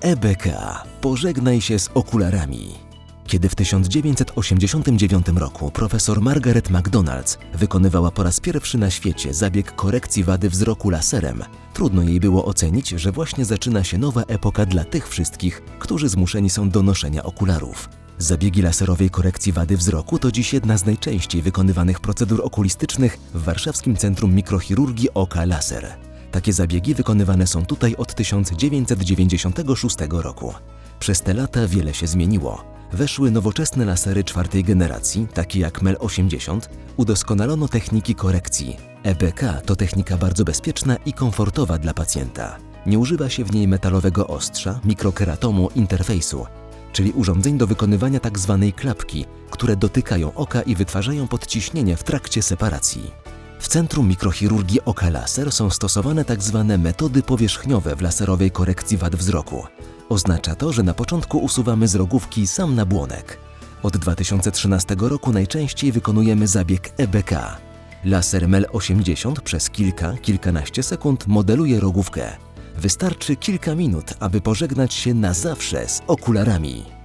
EBK. Pożegnaj się z okularami. Kiedy w 1989 roku profesor Margaret McDonalds wykonywała po raz pierwszy na świecie zabieg korekcji wady wzroku laserem, trudno jej było ocenić, że właśnie zaczyna się nowa epoka dla tych wszystkich, którzy zmuszeni są do noszenia okularów. Zabiegi laserowej korekcji wady wzroku to dziś jedna z najczęściej wykonywanych procedur okulistycznych w Warszawskim Centrum Mikrochirurgii Oka Laser. Takie zabiegi wykonywane są tutaj od 1996 roku. Przez te lata wiele się zmieniło. Weszły nowoczesne lasery czwartej generacji, takie jak MEL 80, udoskonalono techniki korekcji. EBK to technika bardzo bezpieczna i komfortowa dla pacjenta. Nie używa się w niej metalowego ostrza, mikrokeratomu, interfejsu, czyli urządzeń do wykonywania tzw. klapki, które dotykają oka i wytwarzają podciśnienie w trakcie separacji. W Centrum Mikrochirurgii Oka Laser są stosowane tzw. metody powierzchniowe w laserowej korekcji wad wzroku. Oznacza to, że na początku usuwamy z rogówki sam nabłonek. Od 2013 roku najczęściej wykonujemy zabieg EBK. Laser MEL 80 przez kilka, kilkanaście sekund modeluje rogówkę. Wystarczy kilka minut, aby pożegnać się na zawsze z okularami.